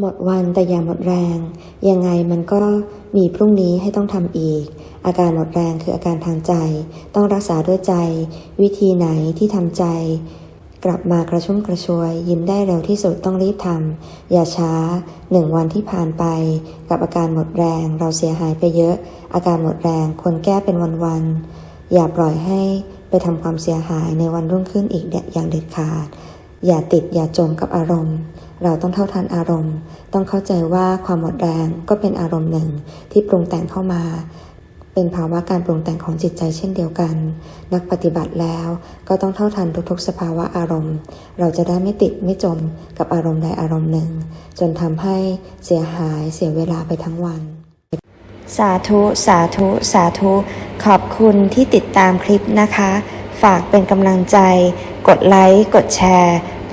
หมดวันแต่อย่าหมดแรง ยังไงมันก็มีพรุ่งนี้ให้ต้องทำอีก อาการหมดแรงคืออาการทางใจ ต้องรักษาด้วยใจ วิธีไหนที่ทำใจ กลับมากระชุ่มกระชวย ยิ้มได้เร็วที่สุดต้องรีบทำอย่าช้าหนึ่งวันที่ผ่านไป กับอาการหมดแรงเราเสียหายไปเยอะ อาการหมดแรงควรแก้เป็นวันๆอย่าปล่อยให้ไปทำความเสียหายในวันรุ่งขึ้นอีกอย่างเด็ดขาด อย่าติดอย่าจมกับอารมณ์ เราต้องเท่าทันอารมณ์ ต้องเข้าใจว่าความหมดแรงก็เป็นอารมณ์หนึ่งที่ปรุงแต่งเข้ามา เป็นภาวะการปรุงแต่งของจิตใจเช่นเดียวกัน นักปฏิบัติแล้วก็ต้องเท่าทันทุกๆ สภาวะอารมณ์ เราจะได้ไม่ติดไม่จมกับอารมณ์ใดอารมณ์หนึ่ง จนทำให้เสียหายเสียเวลาไปทั้งวันสาธุ สาธุ สาธุ ขอบคุณที่ติดตามคลิปนะคะ ฝากเป็นกำลังใจ กดไลค์ กดแชร์